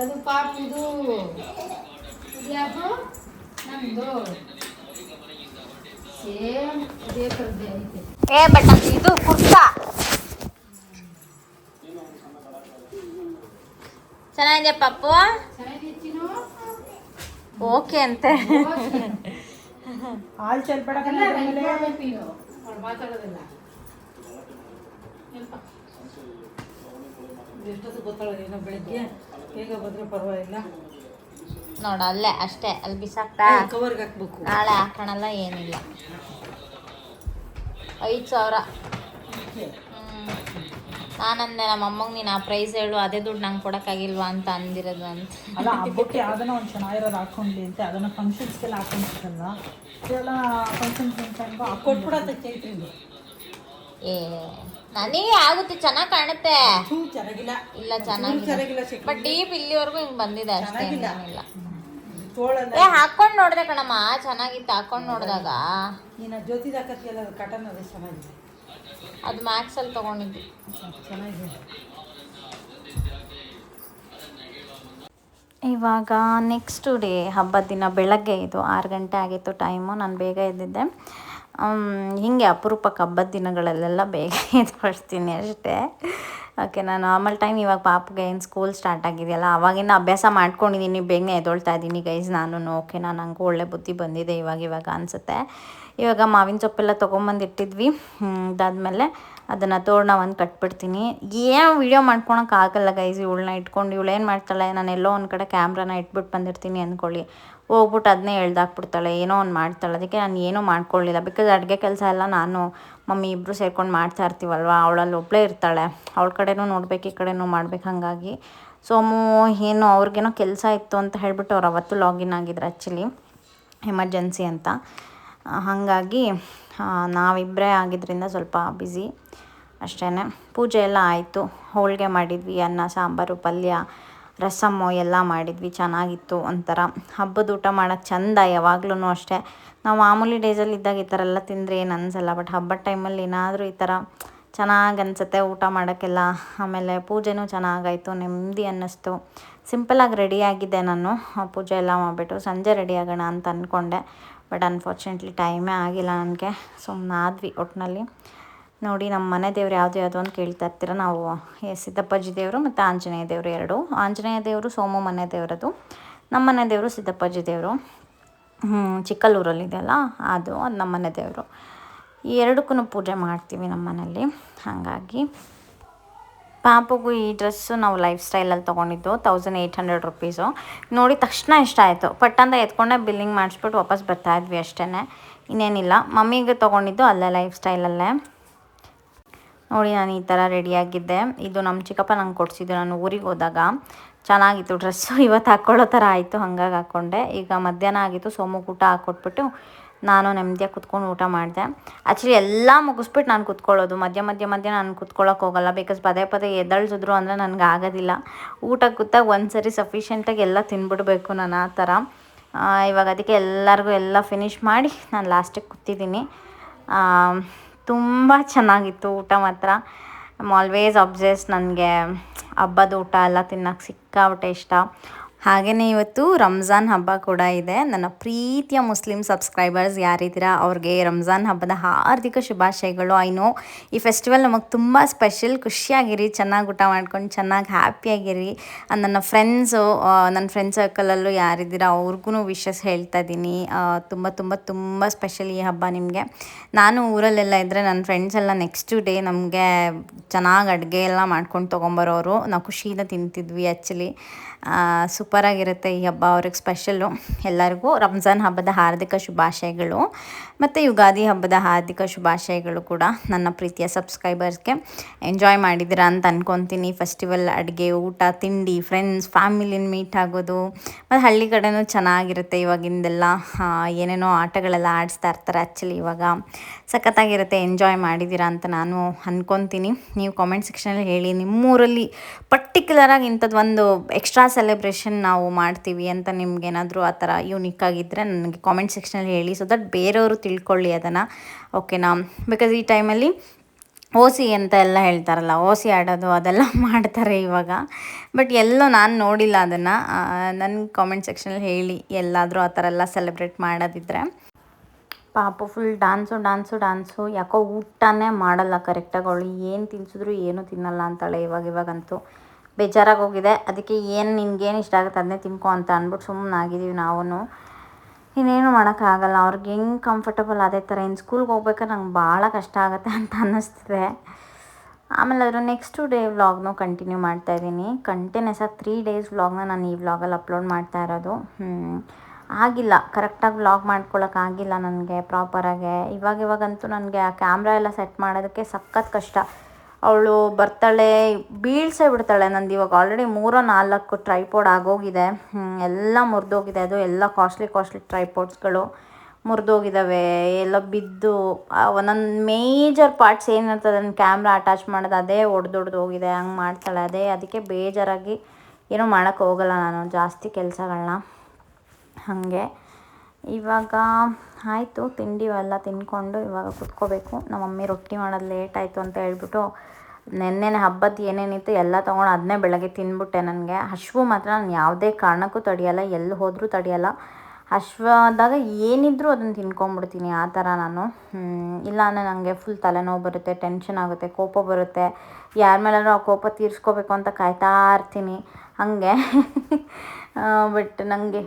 ಅದು ಪಾಪುದು ಇದ್ಯಾವುದು ನಮ್ದು ಸೇಮ್ ಇದೇ ಥರದ್ದೇ ಐತೆ. ಏ ಬಟ್ ಇದು ಕುರ್ತಾ ಚೆನ್ನಾಗಿದೆ ಪಪ್ಪು? ಓಕೆ ಅಂತೆ. ಹಾಲು ಚೆಲ್ಬೇಡ ಮಾತಾಡೋದಿಲ್ಲ. ಎಷ್ಟೊತ್ತು ಏನೋ ಬೆಳಿಗ್ಗೆ ಬೇಗ ಬಂದ್ರೆ ಪರವಾಗಿಲ್ಲ. ನೋಡ ಅಲ್ಲೇ ಅಷ್ಟೇ ಅಲ್ಲಿ ಬಿಸಾಕ್ತಾ ಕವರ್ಗೆ ಹಾಕ್ಬೇಕು. ನಾಳೆ ಹಾಕೋಣಲ್ಲ ಏನಿಲ್ಲ. ಐದು ಸಾವಿರ. ನಾನಂದೆ ನಮ್ಮ ಅಮ್ಮಂಗೆ ನೀನು ಆ ಪ್ರೈಸ್ ಹೇಳು ಅದೇ ದುಡ್ಡು ನಂಗೆ ಕೊಡೋಕ್ಕಾಗಿಲ್ವಾ ಅಂತ ಅಂದಿರೋದು ಅಂತ. ಅಲ್ಲ ಹಬ್ಬಕ್ಕೆ ಯಾವ್ದನ್ನ ಒಂದು ಚೆನ್ನಾಗಿರೋದು ಹಾಕೊಂಡ್ಲಿ ಅಂತ ಅದನ್ನ ಫಂಕ್ಷನ್ಸ್ಗೆಲ್ಲ ಹಾಕೊಂಡಿರಲ್ಲ ಇದೆಲ್ಲ ಫಂಕ್ಷನ್ಸ್ ಫಂಕ್ಷನ್ಗೂ ಕೊಟ್ಬಿಡತ್ತೆ ಚೈತ್ರಿದು ಏ ನನಗೆ ಆಗುತ್ತೆ ಚೆನ್ನಾಗಿ ಕಾಣುತ್ತೆ. ಚೂ ಚೆನ್ನಾಗಿಲ್ಲ. ಇಲ್ಲ ಚೆನ್ನಾಗಿಲ್ಲ. ಬಟ್ ಡೀಪ್ ಇಲ್ಲಿವರೆಗೂ ಹಿಂಗೆ ಬಂದಿದೆ ಅಷ್ಟೇ ಏನಿಲ್ಲ ತೋಳಲ್ಲ. ಏ ಹಾಕೊಂಡು ನೋಡಿದೆ ಕಣಮ್ಮ ಚೆನ್ನಾಗಿತ್ತು ಹಾಕೊಂಡು ನೋಡಿದಾಗ. ಹಾಕತ್ತಿಯಲ್ಲ ಅದು ಕಟನ್ ಅದೇ ಚೆನ್ನಾಗಿದೆ. ಅದು ಮ್ಯಾಕ್ಸಲ್ಲಿ ಚೆನ್ನಾಗಿದೆ. ಇವಾಗ ನೆಕ್ಸ್ಟ್ ಡೇ ಹಬ್ಬದ ದಿನ ಬೆಳಗ್ಗೆ ಇದು ಆರು ಗಂಟೆ ಆಗಿತ್ತು ಟೈಮು ನಾನು ಬೇಗ ಎದ್ದಿದ್ದೆ. ಹೀಗೆ ಅಪರೂಪಕ್ಕೆ ಹಬ್ಬದ ದಿನಗಳಲ್ಲೆಲ್ಲ ಬೇಗ ಎದ್ಬಿಡ್ತೀನಿ ಅಷ್ಟೇ. ಓಕೆ ನಾನು ನಾರ್ಮಲ್ ಟೈಮ್ ಇವಾಗ ಪಾಪಗೆ ಏನು ಸ್ಕೂಲ್ ಸ್ಟಾರ್ಟ್ ಆಗಿದೆಯಲ್ಲ, ಅವಾಗಿಂದ ಅಭ್ಯಾಸ ಮಾಡ್ಕೊಂಡಿದ್ದೀನಿ ಬೇಗನೆ ಎದೊಳ್ತಾ ಇದ್ದೀನಿ ಗೈಸ್ ನಾನು ಓಕೆ ನಾನು ನನಗೂ ಒಳ್ಳೆ ಬುದ್ಧಿ ಬಂದಿದೆ ಇವಾಗ ಇವಾಗ ಅನಿಸುತ್ತೆ. ಇವಾಗ ಮಾವಿನ ಸೊಪ್ಪೆಲ್ಲ ತೊಗೊಂಬಂದಿಟ್ಟಿದ್ವಿ ಅದಾದಮೇಲೆ ಅದನ್ನು ತೋರಣ ಒಂದು ಕಟ್ಬಿಡ್ತೀನಿ. ಏನು ವೀಡಿಯೋ ಮಾಡ್ಕೊಳಕ್ಕೆ ಆಗಲ್ಲ ಗೈಸ್ ಇವಳನ್ನ ಇಟ್ಕೊಂಡು, ಇವಳೇನು ಮಾಡ್ತಾಳೆ, ನಾನು ಎಲ್ಲೋ ಒಂದು ಕಡೆ ಕ್ಯಾಮ್ರಾನ ಇಟ್ಬಿಟ್ಟು ಬಂದಿರ್ತೀನಿ ಅಂದ್ಕೊಳ್ಳಿ ಹೋಗ್ಬಿಟ್ಟು ಅದನ್ನೇ ಎಳ್ದಾಕ್ಬಿಡ್ತಾಳೆ. ಏನೋ ಒಂದು ಮಾಡ್ತಾಳೆ. ಅದಕ್ಕೆ ನಾನು ಏನೂ ಮಾಡ್ಕೊಳ್ಳಿಲ್ಲ ಬಿಕಾಸ್ ಅಡುಗೆ ಕೆಲಸ ಎಲ್ಲ ನಾನು, ಮಮ್ಮಿ ಇಬ್ಬರು ಸೇರ್ಕೊಂಡು ಮಾಡ್ತಾ ಇರ್ತೀವಲ್ವ? ಅವಳಲ್ಲಿ ಒಬ್ಬಳೇ ಇರ್ತಾಳೆ. ಅವಳ ಕಡೆನೂ ನೋಡ್ಬೇಕು, ಈ ಕಡೆನೂ ಮಾಡ್ಬೇಕು ಹಾಗಾಗಿ. ಸೋಮು ಏನು, ಅವ್ರಿಗೇನೋ ಕೆಲಸ ಇತ್ತು ಅಂತ ಹೇಳ್ಬಿಟ್ಟು ಅವ್ರು ಅವತ್ತು ಲಾಗಿನ್ ಆಗಿದ್ರು ಆ್ಯಕ್ಚುಲಿ ಎಮರ್ಜೆನ್ಸಿ ಅಂತ. ಹಾಗಾಗಿ ನಾವಿಬ್ಬರೇ ಆಗಿದ್ದರಿಂದ ಸ್ವಲ್ಪ ಬ್ಯುಸಿ ಅಷ್ಟೇ ಪೂಜೆ ಎಲ್ಲ ಆಯಿತು. ಹೋಳಿಗೆ ಮಾಡಿದ್ವಿ. ಅನ್ನ, ಸಾಂಬಾರು, ಪಲ್ಯ. ರಸಮ್ಮು ಎಲ್ಲ ಮಾಡಿದ್ವಿ, ಚೆನ್ನಾಗಿತ್ತು ಒಂಥರ. ಹಬ್ಬದ ಊಟ ಮಾಡೋಕ್ಕೆ ಚಂದ ಯಾವಾಗ್ಲೂ ಅಷ್ಟೇ. ನಾವು ಮಾಮೂಲಿ ಡೇಸಲ್ಲಿ ಇದ್ದಾಗ ಈ ಥರ ಎಲ್ಲ ತಿಂದರೆ ಏನು ಅನಿಸಲ್ಲ ಬಟ್ ಹಬ್ಬದ ಟೈಮಲ್ಲಿ ಏನಾದರೂ ಈ ಥರ ಚೆನ್ನಾಗಿ ಅನಿಸುತ್ತೆ ಊಟ ಮಾಡೋಕ್ಕೆಲ್ಲ. ಆಮೇಲೆ ಪೂಜೆನೂ ಚೆನ್ನಾಗಾಯಿತು, ನೆಮ್ಮದಿ ಅನ್ನಿಸ್ತು. ಸಿಂಪಲಾಗಿ ರೆಡಿ ಆಗಿದ್ದೆ ನಾನು, ಪೂಜೆ ಎಲ್ಲ ಮಾಡಿಬಿಟ್ಟು ಸಂಜೆ ರೆಡಿ ಆಗೋಣ ಅಂತ ಅಂದ್ಕೊಂಡೆ ಬಟ್ ಅನ್ಫಾರ್ಚುನೇಟ್ಲಿ ಟೈಮೇ ಆಗಿಲ್ಲ ನನಗೆ. ಸುಮ್ಮನಾದ್ವಿ ಒಟ್ಟಿನಲ್ಲಿ ನೋಡಿ, ನಮ್ಮ ಮನೆ ದೇವ್ರು ಯಾವುದು ಯಾವುದು ಅಂತ ಕೇಳ್ತಾ ಇರ್ತೀರ? ನಾವು ಸಿದ್ದಪ್ಪಾಜಿ ದೇವರು ಮತ್ತು ಆಂಜನೇಯ ದೇವರು ಎರಡು. ಆಂಜನೇಯ ದೇವರು ಸೋಮು ಮನೆ ದೇವರದು. ನಮ್ಮ ಮನೆ ದೇವರು ಸಿದ್ದಪ್ಪಾಜಿ ದೇವರು. ಚಿಕ್ಕಲ್ಲೂರಲ್ಲಿದೆಯಲ್ಲ ಅದು ಅದು ನಮ್ಮ ಮನೆ ದೇವರು. ಈ ಎರಡಕ್ಕೂ ಪೂಜೆ ಮಾಡ್ತೀವಿ ನಮ್ಮ ಮನೇಲಿ ಹಾಗಾಗಿ, ಪಾಪಗೂ ಈ ಡ್ರೆಸ್ಸು ನಾವು ಲೈಫ್ ಸ್ಟೈಲಲ್ಲಿ ತೊಗೊಂಡಿದ್ದು ತೌಸಂಡ್ ಏಯ್ಟ್ ಹಂಡ್ರೆಡ್ ರುಪೀಸು. ನೋಡಿದ ತಕ್ಷಣ ಇಷ್ಟ ಆಯಿತು. ಪಟ್ಟಂದ ಎತ್ಕೊಂಡೆ, ಬಿಲ್ಲಿಂಗ್ ಮಾಡಿಸ್ಬಿಟ್ಟು ವಾಪಸ್ ಬರ್ತಾಯಿದ್ವಿ ಅಷ್ಟೇ ಇನ್ನೇನಿಲ್ಲ. ಮಮ್ಮಿಗೆ ತೊಗೊಂಡಿದ್ದು ಅಲ್ಲೇ ಲೈಫ್ ಸ್ಟೈಲಲ್ಲೇ. ನೋಡಿ ನಾನು ಈ ಥರ ರೆಡಿಯಾಗಿದ್ದೆ ಇದು ನಮ್ಮ ಚಿಕ್ಕಪ್ಪ ನಂಗೆ ಕೊಡಿಸಿದ್ದು. ನಾನು ಊರಿಗೆ ಹೋದಾಗ ಚೆನ್ನಾಗಿತ್ತು ಡ್ರೆಸ್ಸು ಇವತ್ತು ಹಾಕ್ಕೊಳ್ಳೋ ಥರ ಆಯಿತು, ಹಂಗಾಗಿ ಹಾಕ್ಕೊಂಡೆ ಈಗ ಮಧ್ಯಾಹ್ನ ಆಗಿತ್ತು ಸೋಮಕ್ಕೆ ಊಟ ಹಾಕ್ಕೊಟ್ಬಿಟ್ಟು ನಾನು ನೆಮ್ಮದಿಯಾಗಿ ಕುತ್ಕೊಂಡು ಊಟ ಮಾಡಿದೆ. ಆ್ಯಕ್ಚುಲಿ ಎಲ್ಲ ಮುಗಿಸ್ಬಿಟ್ಟು ನಾನು ಕುತ್ಕೊಳ್ಳೋದು. ಮಧ್ಯ ಮಧ್ಯ ಮಧ್ಯ ನಾನು ಕುತ್ಕೊಳ್ಳೋಕೆ ಹೋಗಲ್ಲ. ಬಿಕಾಸ್ ಪದೇ ಪದೇ ಎದಳ್ಸಿದ್ರು ಅಂದರೆ ನನಗೆ ಆಗೋದಿಲ್ಲ. ಊಟ ಕೂತಾಗ ಒಂದು ಸರಿ ಸಫಿಷಿಯೆಂಟಾಗಿ ಎಲ್ಲ ತಿನ್ಬಿಡ್ಬೇಕು ನಾನು ಆ ಥರ. ಇವಾಗ ಅದಕ್ಕೆ ಎಲ್ಲರಿಗೂ ಎಲ್ಲ ಫಿನಿಷ್ ಮಾಡಿ ನಾನು ಲಾಸ್ಟಿಗೆ ಕೂತಿದ್ದೀನಿ. ತುಂಬ ಚೆನ್ನಾಗಿತ್ತು ಊಟ ಮಾತ್ರ. ಆಲ್ವೇಸ್ ಅಬ್ಸೆಸ್ ನನಗೆ ಹಬ್ಬದ ಊಟ ಎಲ್ಲ ತಿನ್ನೋಕೆ ಸಿಕ್ಕಾಪಟ್ಟೆ ಇಷ್ಟ. ಹಾಗೆಯೇ ಇವತ್ತು ರಂಜಾನ್ ಹಬ್ಬ ಕೂಡ ಇದೆ. ನನ್ನ ಪ್ರೀತಿಯ ಮುಸ್ಲಿಂ ಸಬ್ಸ್ಕ್ರೈಬರ್ಸ್ ಯಾರಿದ್ದೀರಾ? ಅವ್ರಿಗೆ ರಂಜಾನ್ ಹಬ್ಬದ ಹಾರ್ದಿಕ ಶುಭಾಶಯಗಳು. ಐ ನೋ ಈ ಫೆಸ್ಟಿವಲ್ ನಮಗೆ ತುಂಬ ಸ್ಪೆಷಲ್ ಖುಷಿಯಾಗಿರಿ, ಚೆನ್ನಾಗಿ ಊಟ ಮಾಡ್ಕೊಂಡು ಚೆನ್ನಾಗಿ ಹ್ಯಾಪಿಯಾಗಿರಿ ನನ್ನ ಫ್ರೆಂಡ್ಸು ನನ್ನ ಫ್ರೆಂಡ್ ಸರ್ಕಲಲ್ಲೂ ಯಾರಿದ್ದೀರಾ? ಅವ್ರಿಗೂ ವಿಶಸ್ ಹೇಳ್ತಾ ಇದ್ದೀನಿ. ತುಂಬ ತುಂಬ ತುಂಬ ಸ್ಪೆಷಲ್ ಈ ಹಬ್ಬ ನಿಮಗೆ. ನಾನು ಊರಲ್ಲೆಲ್ಲ ಇದ್ದರೆ ನನ್ನ ಫ್ರೆಂಡ್ಸ್ ಎಲ್ಲ ನೆಕ್ಸ್ಟ್ ಡೇ ನಮಗೆ ಚೆನ್ನಾಗಿ ಅಡುಗೆ ಎಲ್ಲ ಮಾಡ್ಕೊಂಡು ತೊಗೊಂಬರೋರು. ನಾವು ಖುಷಿಯಿಂದ ತಿಂತಿದ್ವಿ ಆ್ಯಕ್ಚುಲಿ ಸೂಪರಾಗಿರುತ್ತೆ ಈ ಹಬ್ಬ, ಅವ್ರಿಗೆ ಸ್ಪೆಷಲ್ಲು ಎಲ್ಲರಿಗೂ ರಂಜಾನ್ ಹಬ್ಬದ ಹಾರ್ದಿಕ ಶುಭಾಶಯಗಳು. ಮತ್ತು ಯುಗಾದಿ ಹಬ್ಬದ ಹಾರ್ದಿಕ ಶುಭಾಶಯಗಳು ಕೂಡ ನನ್ನ ಪ್ರೀತಿಯ ಸಬ್ಸ್ಕ್ರೈಬರ್ಸ್ಗೆ ಎಂಜಾಯ್ ಮಾಡಿದ್ದೀರಾ ಅಂತ ಅಂದ್ಕೊತೀನಿ ಫೆಸ್ಟಿವಲ್ ಅಡುಗೆ, ಊಟ, ತಿಂಡಿ ಫ್ರೆಂಡ್ಸ್ ಫ್ಯಾಮಿಲಿನ ಮೀಟ್ ಆಗೋದು. ಮತ್ತು ಹಳ್ಳಿ ಕಡೆನೂ ಚೆನ್ನಾಗಿರುತ್ತೆ ಇವಾಗಿಂದೆಲ್ಲ. ಏನೇನೋ ಆಟಗಳೆಲ್ಲ ಆಡಿಸ್ತಾ ಇರ್ತಾರೆ ಆ್ಯಕ್ಚುಲಿ ಇವಾಗ. ಸಖತ್ತಾಗಿರುತ್ತೆ ಎಂಜಾಯ್ ಮಾಡಿದ್ದೀರಾ ಅಂತ ನಾನು ಅಂದ್ಕೊತೀನಿ ನೀವು ಕಾಮೆಂಟ್ ಸೆಕ್ಷನಲ್ಲಿ ಹೇಳಿ ನಿಮ್ಮೂರಲ್ಲಿ ಪರ್ಟಿಕ್ಯುಲರಾಗಿ ಇಂಥದ್ದು ಒಂದು ಎಕ್ಸ್ಟ್ರಾ ಸೆಲೆಬ್ರೇಷನ್ ನಾವು ಮಾಡ್ತೀವಿ ಅಂತ ನಿಮ್ಗೇನಾದರೂ ಆ ಥರ ಯೂನಿಕ್ ಆಗಿದ್ದರೆ ನನಗೆ ಕಾಮೆಂಟ್ ಸೆಕ್ಷನಲ್ಲಿ ಹೇಳಿ. ಸೊ ದಟ್ ಬೇರೆಯವರು ತಿಳ್ಕೊಳ್ಳಿ ಅದನ್ನು. ಓಕೆನಾ ಬಿಕಾಸ್ ಈ ಟೈಮಲ್ಲಿ ಓಸಿ ಅಂತ ಎಲ್ಲ ಹೇಳ್ತಾರಲ್ಲ ಓಸಿ ಆಡೋದು ಅದೆಲ್ಲ ಮಾಡ್ತಾರೆ ಇವಾಗ. ಬಟ್ ಎಲ್ಲೋ ನಾನು ನೋಡಿಲ್ಲ ಅದನ್ನು. ನನ್ನ ಕಾಮೆಂಟ್ ಸೆಕ್ಷನಲ್ಲಿ ಹೇಳಿ ಎಲ್ಲಾದರೂ ಆ ಥರ ಎಲ್ಲ ಸೆಲೆಬ್ರೇಟ್ ಮಾಡೋದಿದ್ರೆ. ಪಾಪ ಫುಲ್ ಡಾನ್ಸು ಡಾನ್ಸು ಡಾನ್ಸು ಯಾಕೋ ಊಟನೇ ಮಾಡಲ್ಲ ಕರೆಕ್ಟಾಗಿ ಅವಳು ಏನು ತಿನ್ಸಿದ್ರು ಏನೂ ತಿನ್ನಲ್ಲ ಅಂತಾಳೆ ಇವಾಗ, ಇವಾಗಂತೂ. ಬೇಜಾರಾಗಿ ಹೋಗಿದೆ. ಅದಕ್ಕೆ ಏನು ನಿನಗೇನು ಇಷ್ಟ ಆಗುತ್ತೆ ಅದನ್ನೇ ತಿನ್ಕೊ ಅಂತ ಅಂದ್ಬಿಟ್ಟು ಸುಮ್ಮನೆ ಆಗಿದ್ದೀವಿ ನಾವು ಇನ್ನೇನು ಮಾಡೋಕ್ಕಾಗಲ್ಲ. ಅವ್ರಿಗೆ ಹೆಂಗೆ ಕಂಫರ್ಟಬಲ್ ಅದೇ ಥರ ಇನ್ನು ಸ್ಕೂಲ್ಗೆ ಹೋಗ್ಬೇಕಾದ್ರೆ ನಂಗೆ ಭಾಳ ಕಷ್ಟ ಆಗುತ್ತೆ ಅಂತ ಅನ್ನಿಸ್ತಿದೆ. ಆಮೇಲೆ ಅದರ ನೆಕ್ಸ್ಟ್ ಡೇ ವ್ಲಾಗ್ನು ಕಂಟಿನ್ಯೂ ಮಾಡ್ತಾ ಇದ್ದೀನಿ. ಕಂಟಿನ್ಯೂಸ್ ಆಗಿ ತ್ರೀ ಡೇಸ್ ವ್ಲಾಗ್ನ ನಾನು ಈ ವ್ಲಾಗಲ್ಲಿ ಅಪ್ಲೋಡ್ ಮಾಡ್ತಾ ಇರೋದು. ಆಗಿಲ್ಲ. ಕರೆಕ್ಟಾಗಿ ವ್ಲಾಗ್ ಮಾಡ್ಕೊಳಕ್ಕೆ ಆಗಿಲ್ಲ ನನಗೆ ಪ್ರಾಪರಾಗೆ ಇವಾಗ ಇವಾಗಂತೂ ನನಗೆ ಆ ಕ್ಯಾಮ್ರಾ ಎಲ್ಲ ಸೆಟ್ ಮಾಡೋದಕ್ಕೆ ಸಖತ್ ಕಷ್ಟ. ಅವಳು ಬರ್ತಾಳೆ, ಬೀಳ್ಸೇ ಬಿಡ್ತಾಳೆ. ನಂದು ಇವಾಗ ಆಲ್ರೆಡಿ ಮೂರೋ ನಾಲ್ಕು ಟ್ರೈಪೋಡ್ ಆಗೋಗಿದೆ. ಎಲ್ಲ ಮುರಿದೋಗಿದೆ. ಅದು ಎಲ್ಲ ಕಾಸ್ಟ್ಲಿ ಕಾಸ್ಟ್ಲಿ ಟ್ರೈಪೋಡ್ಸ್ಗಳು ಮುರಿದೋಗಿದ್ದಾವೆ ಎಲ್ಲ ಬಿದ್ದು ನನ್ನ ಮೇಜರ್ ಪಾರ್ಟ್ಸ್ ಏನಿರ್ತದೆ ನನ್ನ ಕ್ಯಾಮ್ರಾ ಅಟ್ಯಾಚ್ ಮಾಡೋದು, ಅದೇ ಒಡೆದೊಡ್ದು ಹೋಗಿದೆ. ಹಂಗೆ ಮಾಡ್ತಾಳೆ. ಅದೇ ಅದಕ್ಕೆ ಬೇಜಾರಾಗಿ ಏನೂ ಮಾಡೋಕ್ಕೆ ಹೋಗಲ್ಲ ನಾನು. ಜಾಸ್ತಿ ಕೆಲಸಗಳನ್ನ ಹಾಗೆ. ಇವಾಗ ಆಯಿತು. ತಿಂಡಿ ಎಲ್ಲ ತಿನ್ಕೊಂಡು ಇವಾಗ ಕುತ್ಕೋಬೇಕು. ನಮ್ಮ ಮಮ್ಮಿ ರೊಟ್ಟಿ ಮಾಡೋದು ಲೇಟ್ ಆಯಿತು ಅಂತ ಹೇಳ್ಬಿಟ್ಟು ನೆನ್ನೆನೆ ಹಬ್ಬದ ಏನೇನಿತ್ತು ಎಲ್ಲ ತೊಗೊಂಡು ಅದನ್ನೇ ಬೆಳಗ್ಗೆ ತಿಂದ್ಬಿಟ್ಟೆ ನನಗೆ. ಹಶ್ವು ಮಾತ್ರ ನಾನು ಯಾವುದೇ ಕಾರಣಕ್ಕೂ ತಡೆಯಲ್ಲ, ಎಲ್ಲಿ ಹೋದರೂ ತಡೆಯಲ್ಲ. ಹಶ್ವ ಆದಾಗ ಏನಿದ್ರೂ ಅದನ್ನು ತಿನ್ಕೊಂಬಿಡ್ತೀನಿ ಆ ಥರ ನಾನು. ಇಲ್ಲ ಅಂದರೆ ನನಗೆ ಫುಲ್ ತಲೆನೋವು ಬರುತ್ತೆ ಟೆನ್ಷನ್ ಆಗುತ್ತೆ, ಕೋಪ ಬರುತ್ತೆ. ಯಾರ ಮೇಲಾದ್ರೂ ಆ ಕೋಪ ತೀರಿಸ್ಕೋಬೇಕು ಅಂತ ಕಾಯ್ತಾ ಇರ್ತೀನಿ, ಹಾಗೆ. ಬಟ್ ನನಗೆ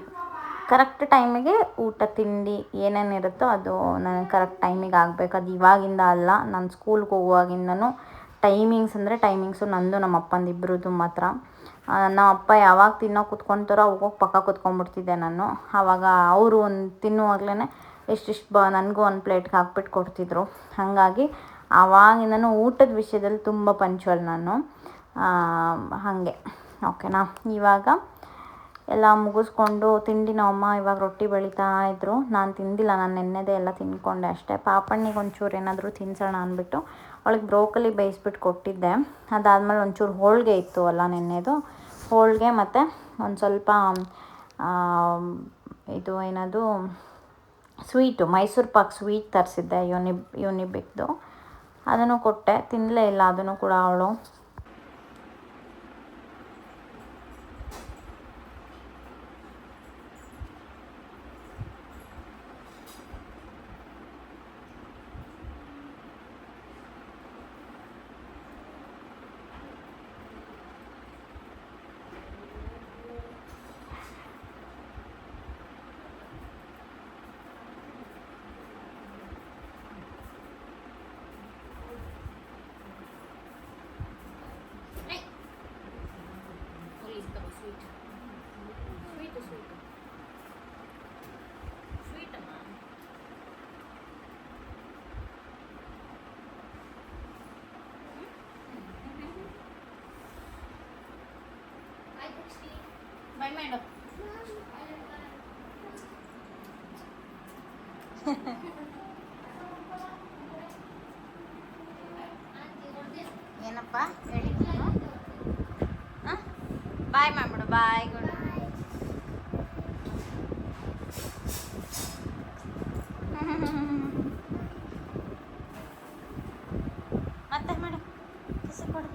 ಕರೆಕ್ಟ್ ಟೈಮಿಗೆ ಊಟ, ತಿಂಡಿ ಏನೇನಿರುತ್ತೋ ಅದು ನನಗೆ ಕರೆಕ್ಟ್ ಟೈಮಿಗೆ ಆಗಬೇಕು. ಅದು ಇವಾಗಿಂದ ಅಲ್ಲ, ನಾನು ಸ್ಕೂಲ್ಗೆ ಹೋಗುವಾಗಿಂದನೂ ಟೈಮಿಂಗ್ಸ್ ಅಂದರೆ ಟೈಮಿಂಗ್ಸು ನಂದು ನಮ್ಮ ಅಪ್ಪಂದು ಇಬ್ಬರದ್ದು ಮಾತ್ರ. ನಮ್ಮ ಅಪ್ಪ ಯಾವಾಗ ತಿನ್ನೋ ಕುತ್ಕೊತಾರೋ ಅವಾಗ ಪಕ್ಕ ಕುತ್ಕೊಂಡ್ಬಿಡ್ತಿದ್ದೆ ನಾನು. ಆವಾಗ ಅವರು ಒಂದು ತಿನ್ನುವಾಗ್ಲೇ ಎಷ್ಟಿಷ್ಟು ಬ, ನನಗೂ ಒಂದು ಪ್ಲೇಟ್ಗೆ ಹಾಕ್ಬಿಟ್ಟು ಕೊಡ್ತಿದ್ರು. ಹಾಗಾಗಿ ಆವಾಗಿಂದನೂ ಊಟದ ವಿಷಯದಲ್ಲಿ ತುಂಬ ಪಂಚುವಲ್ ನಾನು. ಹಾಗೆ. ಓಕೆನಾ? ಇವಾಗ ಎಲ್ಲ ಮುಗಿಸ್ಕೊಂಡು ತಿಂಡಿ ನಮ್ಮಮ್ಮ ಇವಾಗ ರೊಟ್ಟಿ ಬೆಳೀತಾ ಇದ್ದರು ನಾನು ತಿಂದಿಲ್ಲ, ನಾನು ನೆನ್ನೆದೇ ಎಲ್ಲ ತಿನ್ಕೊಂಡೆ ಅಷ್ಟೇ. ಪಾಪಣ್ಣಿಗೆ ಒಂಚೂರು ಏನಾದರೂ ತಿನ್ಸೋಣ ಅಂದ್ಬಿಟ್ಟು ಅವಳಿಗೆ ಬ್ರೋಕಲಿ ಬೇಯಿಸ್ಬಿಟ್ಟು ಕೊಟ್ಟಿದ್ದೆ. ಅದಾದಮೇಲೆ ಒಂಚೂರು ಹೋಳಿಗೆ ಇತ್ತು ಅಲ್ಲ ನೆನ್ನೆದು. ಹೋಳಿಗೆ ಮತ್ತು ಒಂದು ಸ್ವಲ್ಪ ಇದು ಏನದು, ಸ್ವೀಟು, ಮೈಸೂರು ಪಾಕ್ ಸ್ವೀಟ್ ತರಿಸಿದ್ದೆ ಯೂನಿಬ್ ಯೂನಿಬಿಕ್ದು. ಅದನ್ನು ಕೊಟ್ಟೆ. ತಿನ್ನಲೇ ಇಲ್ಲ, ಅದನ್ನು ಕೂಡ ಅವಳು ಬೈ ಮೇಡಮ್ ಏನಪ್ಪ ಹೇಳಿ ಬಾಯ್ ಮಾಡ್ಬಿಡು ಬಾಯ್ ಗುಡ್ ಮತ್ತೆ ಮೇಡಮ್ ಕಿಸ್ ಕೊಡು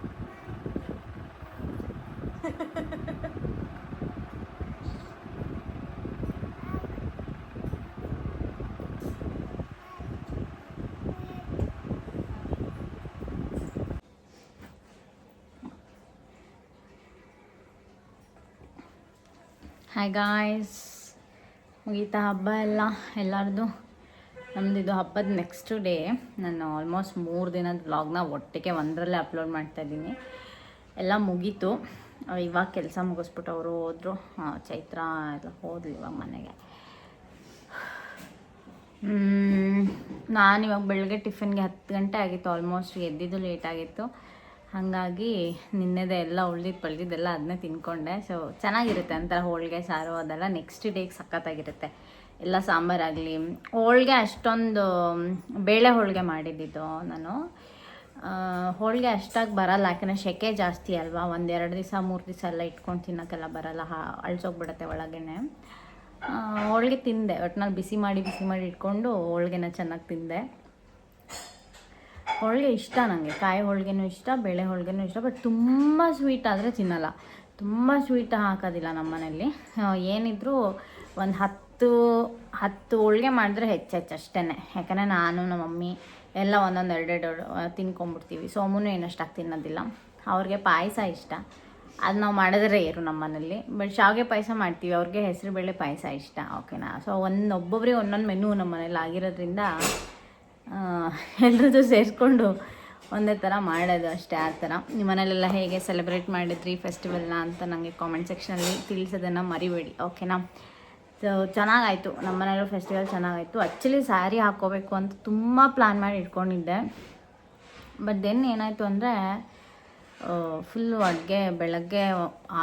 ಹಾಯ್ ಗಾಯ್ಸ್ ಮುಗೀತಾ ಹಬ್ಬ ಎಲ್ಲ, ಎಲ್ಲರದು? ನಮ್ದು ಇದು ಹಬ್ಬದ ನೆಕ್ಸ್ಟ್ ಡೇ ನಾನು ಆಲ್ಮೋಸ್ಟ್ ಮೂರು ದಿನದ ವ್ಲಾಗ್ನ ಒಟ್ಟಿಗೆ ಒಂದರಲ್ಲೇ ಅಪ್ಲೋಡ್ ಮಾಡ್ತಾ ಇದ್ದೀನಿ. ಎಲ್ಲ ಮುಗೀತು. ಇವಾಗ ಕೆಲಸ ಮುಗಿಸ್ಬಿಟ್ಟು ಅವರು ಹೋದರು. ಚೈತ್ರ ಎಲ್ಲ ಹೋದ್ಲು ಇವಾಗ ಮನೆಗೆ. ನಾನು ಇವಾಗ ಬೆಳಗ್ಗೆ ಟಿಫಿನ್ಗೆ ಹತ್ತು ಗಂಟೆ ಆಗಿತ್ತು. ಆಲ್ಮೋಸ್ಟ್ ಎದ್ದಿದ್ದು ಲೇಟ್ ಆಗಿತ್ತು. ಹಾಗಾಗಿ ನಿನ್ನೆದೇ ಎಲ್ಲ ಉಳ್ದಿದ್ದು ಪಳ್ದಿದ್ದೆಲ್ಲ ಅದನ್ನೇ ತಿನ್ಕೊಂಡೆ. ಸೊ ಚೆನ್ನಾಗಿರುತ್ತೆ ಒಂಥರ ಹೋಳಿಗೆ, ಸಾರು ಅದೆಲ್ಲ ನೆಕ್ಸ್ಟ್ ಡೇಗೆ ಸಖತ್ತಾಗಿರುತ್ತೆ. ಎಲ್ಲ ಸಾಂಬಾರಾಗಲಿ. ಹೋಳಿಗೆ ಅಷ್ಟೊಂದು, ಬೇಳೆ ಹೋಳಿಗೆ ಮಾಡಿದ್ದಿದ್ದು ನಾನು. ಹೋಳಿಗೆ ಅಷ್ಟಾಗಿ ಬರಲ್ಲ. ಯಾಕೆಂದರೆ ಸೆಕೆ ಜಾಸ್ತಿ ಅಲ್ವಾ? ಒಂದೆರಡು ದಿವಸ, ಮೂರು ದಿವಸ ಎಲ್ಲ ಇಟ್ಕೊಂಡು ತಿನ್ನೋಕ್ಕೆಲ್ಲ ಬರಲ್ಲ. ಹಾ, ಅಳ್ಸೋಗ್ಬಿಡತ್ತೆ ಒಳಗೇನೆ. ಹೋಳಿಗೆ ತಿಂದೆ. ಒಟ್ನಲ್ಲಿ ಬಿಸಿ ಮಾಡಿ ಬಿಸಿ ಮಾಡಿ ಇಟ್ಕೊಂಡು ಹೋಳಿಗೆನ ಚೆನ್ನಾಗಿ ತಿಂದೆ. ಹೋಳಿಗೆ ಇಷ್ಟ ನನಗೆ ಕಾಯಿ ಹೋಳಿಗೆನೂ ಇಷ್ಟ, ಬೇಳೆ ಹೋಳಿಗೆನೂ ಇಷ್ಟ ಬಟ್ ತುಂಬ ಸ್ವೀಟ್ ಆದರೆ ತಿನ್ನಲ್ಲ. ತುಂಬ ಸ್ವೀಟ್ ಹಾಕೋದಿಲ್ಲ ನಮ್ಮ ಮನೆಯಲ್ಲಿ ಏನಿದ್ರೂ ಒಂದು ಹತ್ತು ಹತ್ತು ಹೋಳಿಗೆ ಮಾಡಿದ್ರೆ ಹೆಚ್ಚೆಚ್ಚು ಹೆಚ್ಚು ಅಷ್ಟೇ ಯಾಕಂದರೆ ನಾನು, ನಮ್ಮ ಮಮ್ಮಿ ಎಲ್ಲ ಒಂದೊಂದು ಎರಡೆರಡು ತಿನ್ಕೊಂಬಿಡ್ತೀವಿ ಸೋಮುನು ಏನಷ್ಟಾಗಿ ತಿನ್ನೋದಿಲ್ಲ. ಅವ್ರಿಗೆ ಪಾಯಸ ಇಷ್ಟ. ಅದು ನಾವು ಮಾಡಿದ್ರೆ ಏರು ನಮ್ಮ ಮನೇಲಿ ಬಟ್ ಶಾವಿಗೆ ಪಾಯಸ ಮಾಡ್ತೀವಿ. ಅವ್ರಿಗೆ ಹೆಸರು ಬೇಳೆ ಪಾಯಸ ಇಷ್ಟ. ಓಕೆನಾ ಸೊ ಒಂದು ಒಬ್ಬೊಬ್ರಿಗೆ ಒಂದೊಂದು ಮೆನು ನಮ್ಮ ಮನೇಲಿ ಆಗಿರೋದ್ರಿಂದ ಎಲ್ಲರದ್ದು ಸೇರಿಸ್ಕೊಂಡು ಒಂದೇ ಥರ ಮಾಡೋದು ಅಷ್ಟೇ, ಆ ಥರ. ನಿಮ್ಮ ಮನೇಲೆಲ್ಲ ಹೇಗೆ ಸೆಲೆಬ್ರೇಟ್ ಮಾಡಿದ್ರಿ ಫೆಸ್ಟಿವಲ್ನ ಅಂತ ನನಗೆ ಕಾಮೆಂಟ್ ಸೆಕ್ಷನಲ್ಲಿ ತಿಳಿಸೋದನ್ನು ಮರಿಬೇಡಿ ಓಕೆನಾ ಸೊ ಚೆನ್ನಾಗಾಯಿತು. ನಮ್ಮ ಮನೇಲೂ ಫೆಸ್ಟಿವಲ್ ಚೆನ್ನಾಗಾಯಿತು. ಆ್ಯಕ್ಚುಲಿ ಸ್ಯಾರಿ ಹಾಕ್ಕೋಬೇಕು ಅಂತ ತುಂಬ ಪ್ಲ್ಯಾನ್ ಮಾಡಿ ಇಟ್ಕೊಂಡಿದ್ದೆ. ಬಟ್ ದೆನ್ ಏನಾಯಿತು ಅಂದರೆ ಫುಲ್ಲು ಅಡುಗೆ, ಬೆಳಗ್ಗೆ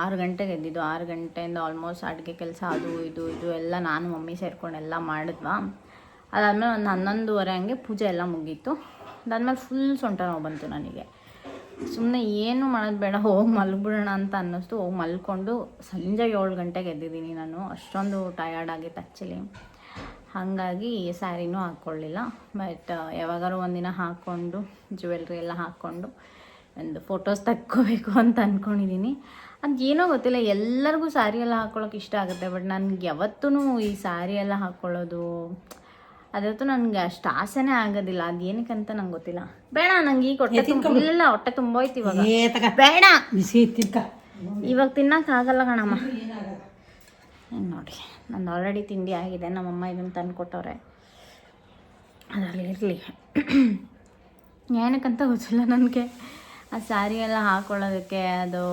ಆರು ಗಂಟೆಗೆ ಎದ್ದಿದ್ದು. ಆರು ಗಂಟೆಯಿಂದ ಆಲ್ಮೋಸ್ಟ್ ಅಡುಗೆ ಕೆಲಸ ಅದು ಇದು ಇದು ಎಲ್ಲ ನಾನು ಮಮ್ಮಿ ಸೇರ್ಕೊಂಡು ಎಲ್ಲ ಮಾಡಿದ್ವಾ. ಅದಾದಮೇಲೆ ಒಂದು ಹನ್ನೊಂದುವರೆ ಹಂಗೆ ಪೂಜೆ ಎಲ್ಲ ಮುಗೀತು. ಅದಾದಮೇಲೆ ಫುಲ್ ಸೊಂಟ ನೋವು ಬಂತು ನನಗೆ. ಸುಮ್ಮನೆ ಏನು ಮಾಡೋದು ಬೇಡ, ಹೋಗಿ ಮಲ್ಬಿಡೋಣ ಅಂತ ಅನ್ನಿಸ್ತು. ಹೋಗಿ ಮಲ್ಕೊಂಡು ಸಂಜೆ ಏಳು ಗಂಟೆಗೆ ಎದ್ದಿದ್ದೀನಿ ನಾನು. ಅಷ್ಟೊಂದು ಟಯರ್ಡ್ ಆಗಿತ್ತು ಆ್ಯಕ್ಚುಲಿ ಹಾಗಾಗಿ ಸ್ಯಾರಿನೂ ಹಾಕ್ಕೊಳ್ಳಿಲ್ಲ ಬಟ್ ಯಾವಾಗಾರು ಒಂದಿನ ಹಾಕ್ಕೊಂಡು ಜ್ಯುವೆಲ್ರಿ ಎಲ್ಲ ಹಾಕ್ಕೊಂಡು ಒಂದು ಫೋಟೋಸ್ ತಕ್ಕೋಬೇಕು ಅಂತ ಅಂದ್ಕೊಂಡಿದ್ದೀನಿ ಅದು ಏನೋ ಗೊತ್ತಿಲ್ಲ, ಎಲ್ಲರಿಗೂ ಸ್ಯಾರಿ ಎಲ್ಲ ಹಾಕ್ಕೊಳ್ಳೋಕೆ ಇಷ್ಟ ಆಗುತ್ತೆ. ಬಟ್ ನನಗೆ ಯಾವತ್ತೂ ಈ ಸ್ಯಾರಿ ಎಲ್ಲ ಹಾಕ್ಕೊಳ್ಳೋದು ಅದಂತೂ ನನಗೆ ಅಷ್ಟು ಆಸೆನೇ ಆಗೋದಿಲ್ಲ. ಅದು ಅಂತ ನಂಗೆ ಗೊತ್ತಿಲ್ಲ. ಬೇಡ ನಂಗೆ ಈಗ ಹೊಟ್ಟೆ ಇಲ್ಲ ಹೊಟ್ಟೆ ತುಂಬೋಯ್ತು ಇವಾಗ. ಬೇಡ. ಬಿಸಿ ತಿನ್ಕ. ಇವಾಗ ತಿನ್ನೋಕ್ಕಾಗಲ್ಲ ಕಣಮ್ಮ. ಹಿಂಗೆ ನೋಡಿ. ನಂದು ಆಲ್ರೆಡಿ ತಿಂಡಿ ಆಗಿದೆ. ನಮ್ಮಮ್ಮ ಇದನ್ನು ತಂದು ಕೊಟ್ಟವ್ರೆ. ಅದರಲ್ಲಿ ಇರಲಿ. ಏನಕ್ಕಂತ ಗೊತ್ತಿಲ್ಲ ನನಗೆ. ಆ ಸ್ಯಾರಿ ಎಲ್ಲ ಹಾಕೊಳ್ಳೋದಕ್ಕೆ ಅದು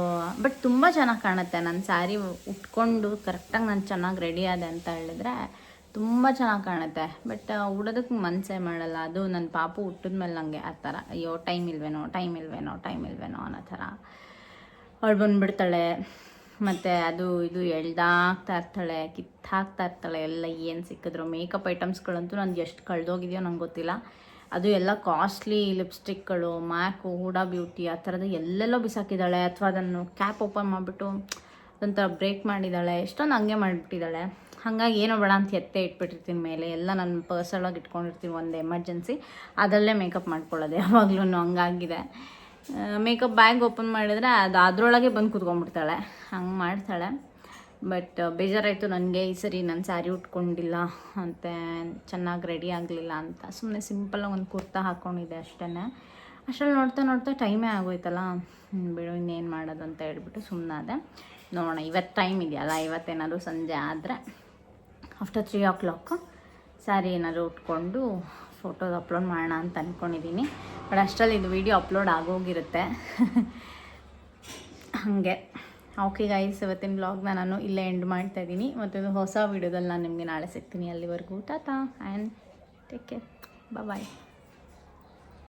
ಬಟ್ ತುಂಬ ಚೆನ್ನಾಗಿ ಕಾಣುತ್ತೆ. ನನ್ನ ಸ್ಯಾರಿ ಉಟ್ಕೊಂಡು ಕರೆಕ್ಟಾಗಿ ನಾನು ಚೆನ್ನಾಗಿ ರೆಡಿ ಆದೆ ಅಂತ ಹೇಳಿದ್ರೆ ತುಂಬ ಚೆನ್ನಾಗಿ ಕಾಣುತ್ತೆ. ಬಟ್ ಉಡೋದಕ್ಕೆ ಮನಸ್ಸೇ ಮಾಡಲ್ಲ. ಅದು ನನ್ನ ಪಾಪು ಹುಟ್ಟಿದ್ಮೇಲೆ ನನಗೆ ಆ ಥರ, ಅಯ್ಯೋ, ಟೈಮ್ ಇಲ್ವೇನೋ ಟೈಮ್ ಇಲ್ವೇನೋ ಟೈಮ್ ಇಲ್ವೇನೋ ಅನ್ನೋ ಥರ. ಅವಳು ಬಂದುಬಿಡ್ತಾಳೆ. ಮತ್ತು ಅದು ಇದು ಎಳ್ದಾಗ್ತಾ ಇರ್ತಾಳೆ ಕಿತ್ತಾಕ್ತಾ ಇರ್ತಾಳೆ. ಎಲ್ಲ ಏನು ಸಿಕ್ಕಿದ್ರು ಮೇಕಪ್ ಐಟಮ್ಸ್ಗಳಂತೂ ನನಗೆ ಎಷ್ಟು ಕಳೆದೋಗಿದೆಯೋ ನಂಗೆ ಗೊತ್ತಿಲ್ಲ. ಅದು ಎಲ್ಲ ಕಾಸ್ಟ್ಲಿ ಲಿಪ್ಸ್ಟಿಕ್ಗಳು ಮ್ಯಾಕು ಹೂಡಾ ಬ್ಯೂಟಿ ಆ ಥರದ್ದು ಎಲ್ಲೆಲ್ಲೋ ಬಿಸಾಕಿದ್ದಾಳೆ. ಅಥವಾ ಅದನ್ನು ಕ್ಯಾಪ್ ಓಪನ್ ಮಾಡಿಬಿಟ್ಟು ಅದೊಂಥರ ಬ್ರೇಕ್ ಮಾಡಿದ್ದಾಳೆ. ಎಷ್ಟೊಂದು ಹಂಗೆ ಮಾಡಿಬಿಟ್ಟಿದ್ದಾಳೆ. ಹಾಗಾಗಿ ಏನೋ ಬೇಡ ಅಂತ ಎತ್ತೆ ಇಟ್ಬಿಟ್ಟಿರ್ತೀನಿ ಮೇಲೆ. ಎಲ್ಲ ನನ್ನ ಪರ್ಸಲಾಗಿ ಇಟ್ಕೊಂಡಿರ್ತೀನಿ ಒಂದು ಎಮರ್ಜೆನ್ಸಿ ಅದರಲ್ಲೇ ಮೇಕಪ್ ಮಾಡ್ಕೊಳ್ಳೋದು ಯಾವಾಗಲೂ ಹಂಗಾಗಿದೆ. ಮೇಕಪ್ ಬ್ಯಾಗ್ ಓಪನ್ ಮಾಡಿದರೆ ಅದು ಅದರೊಳಗೆ ಬಂದು ಕೂತ್ಕೊಂಡ್ಬಿಡ್ತಾಳೆ. ಹಂಗೆ ಮಾಡ್ತಾಳೆ. ಬಟ್ ಬೇಜಾರಾಯಿತು ನನಗೆ, ಈ ಸರಿ ನಾನು ಸ್ಯಾರಿ ಉಟ್ಕೊಂಡಿಲ್ಲ ಮತ್ತು ಚೆನ್ನಾಗಿ ರೆಡಿ ಆಗಲಿಲ್ಲ ಅಂತ. ಸುಮ್ಮನೆ ಸಿಂಪಲ್ಲಾಗಿ ಒಂದು ಕುರ್ತಾ ಹಾಕ್ಕೊಂಡಿದ್ದೆ ಅಷ್ಟೇ ಅಷ್ಟರಲ್ಲಿ ನೋಡ್ತಾ ನೋಡ್ತಾ ಟೈಮೇ ಆಗೋಯ್ತಲ್ಲ. ಬಿಡು, ಇನ್ನೇನು ಮಾಡೋದು ಅಂತ ಹೇಳ್ಬಿಟ್ಟು ಸುಮ್ಮನಾದೆ ನೋಡೋಣ ಇವತ್ತು ಟೈಮ್ ಇದೆಯಲ್ಲ, ಇವತ್ತೇನಾದರೂ ಸಂಜೆ ಆದರೆ. After three o'clock sari ಏನಾದರೂ ಉಟ್ಕೊಂಡು ಫೋಟೋಸ್ ಅಪ್ಲೋಡ್ ಮಾಡೋಣ ಅಂತ ಅಂದ್ಕೊಂಡಿದ್ದೀನಿ ಬಟ್ ಅಷ್ಟರಲ್ಲಿ ಇದು ವಿಡಿಯೋ ಅಪ್ಲೋಡ್ ಆಗೋಗಿರುತ್ತೆ. ಹಾಗೆ. ಓಕೆ ಗೈಸ್ ಇವತ್ತಿನ ಬ್ಲಾಗ್ನ ನಾನು ಇಲ್ಲೇ ಎಂಡ್ ಮಾಡ್ತಾ ಇದ್ದೀನಿ ಮತ್ತೊಂದು ಹೊಸ ವೀಡಿಯೋದಲ್ಲಿ ನಾನು ನಿಮಗೆ ನಾಳೆ ಸಿಗ್ತೀನಿ. ಅಲ್ಲಿವರೆಗೂ, tata and take care bye